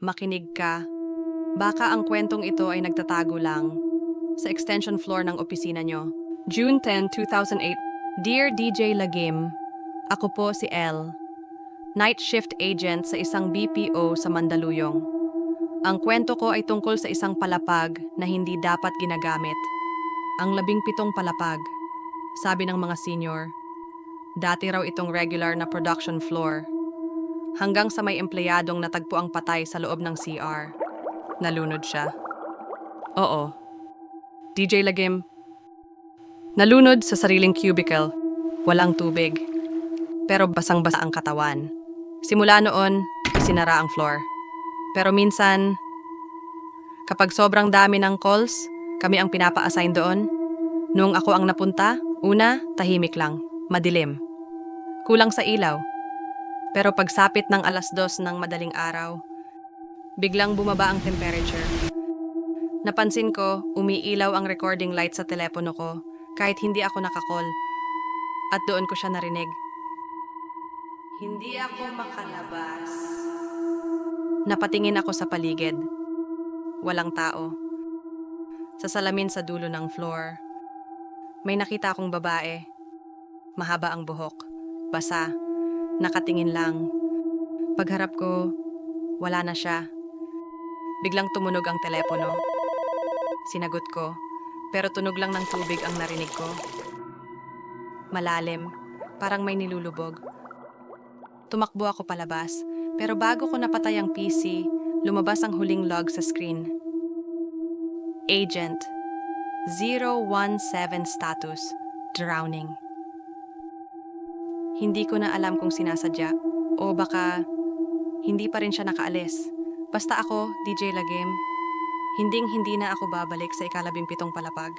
Makinig ka. Baka ang kwentong ito ay nagtatago lang sa extension floor ng opisina nyo. June 10, 2008. Dear DJ Lagim, ako po si El, night shift agent sa isang BPO sa Mandaluyong. Ang kwento ko ay tungkol sa isang palapag na hindi dapat ginagamit. Ang labing pitong palapag, sabi ng mga senior. Dati raw itong regular na production floor. Hanggang sa may empleyadong natagpo ang patay sa loob ng CR. Nalunod siya. Oo. DJ Lagim. Nalunod sa sariling cubicle. Walang tubig. Pero basang-basa ang katawan. Simula noon, isinara ang floor. Pero minsan, kapag sobrang dami ng calls, kami ang pinapa-assign doon. Nung ako ang napunta, una, tahimik lang, madilim. Kulang sa ilaw. Pero pagsapit ng alas dos ng madaling araw, biglang bumaba ang temperature. Napansin ko, umiilaw ang recording light sa telepono ko kahit hindi ako nakakol. At doon ko siya narinig. Hindi ako makalabas. Napatingin ako sa paligid. Walang tao. Sa salamin sa dulo ng floor, may nakita akong babae. Mahaba ang buhok. Basa. Nakatingin lang. Pagharap ko, wala na siya. Biglang tumunog ang telepono. Sinagot ko, pero tunog lang ng tubig ang narinig ko. Malalim, parang may nilulubog. Tumakbo ako palabas, pero bago ko napatay ang PC, lumabas ang huling log sa screen. Agent 017 status, drowning. Hindi ko na alam kung sinasadya o baka hindi pa rin siya nakaalis. Basta ako, DJ Lagim, hinding hindi na ako babalik sa ikalabing pitong palapag.